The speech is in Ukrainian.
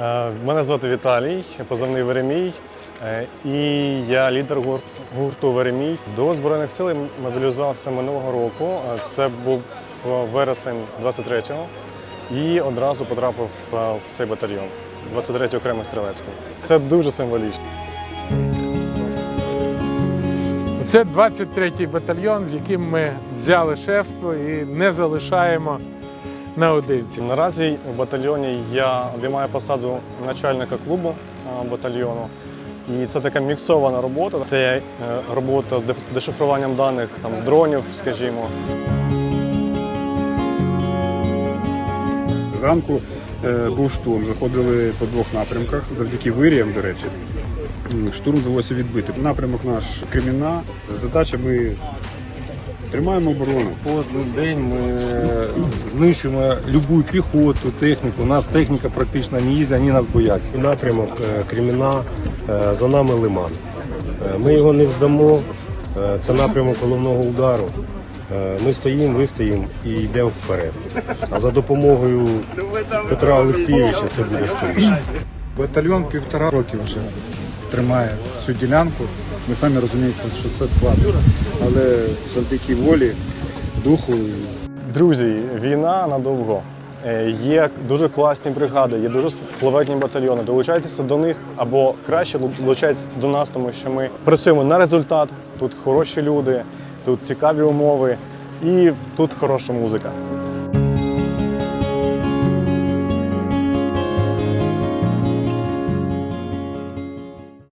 Е, Мене звати Віталій, позивний Веремій, е, і я лідер гурту Веремій. До Збройних сил мобілізувався минулого року. Е, Це був вересень 23-го. І одразу потрапив в цей батальйон 23-й окремий стрілецький. Це дуже символічно. Це 23-й батальйон, з яким ми взяли шефство і не залишаємо наодинці. Наразі в батальйоні я обіймаю посаду начальника клубу е, батальйону. І це така міксована робота. Це е, робота з дешифруванням даних там, з дронів, скажімо. Зранку е, був штурм, заходили по двох напрямках, завдяки виріям, до речі. Штурм вдалося відбити. Напрямок наш Креміна. Задача ми тримаємо оборону. Кожен день ми знищуємо любу піхоту, техніку. У нас техніка практично не їздить, вони нас бояться. напрямок е, Креміна, е, за нами Лиман. Е, Ми його не здамо, е, це напрямок головного удару. Е, Ми стоїмо, вистоїмо і йдемо вперед. А за допомогою Петра Олексійовича це буде скоріше. Батальйон півтора роки вже тримає цю ділянку. Ми самі розуміємо, що це складно. Але завдяки волі, духу Друзі, війна надовго. Е, Є дуже класні бригади, є дуже славетні батальйони. Долучайтеся до них або краще долучайтеся до нас, тому що ми працюємо на результат. Тут хороші люди, тут цікаві умови і тут хороша музика.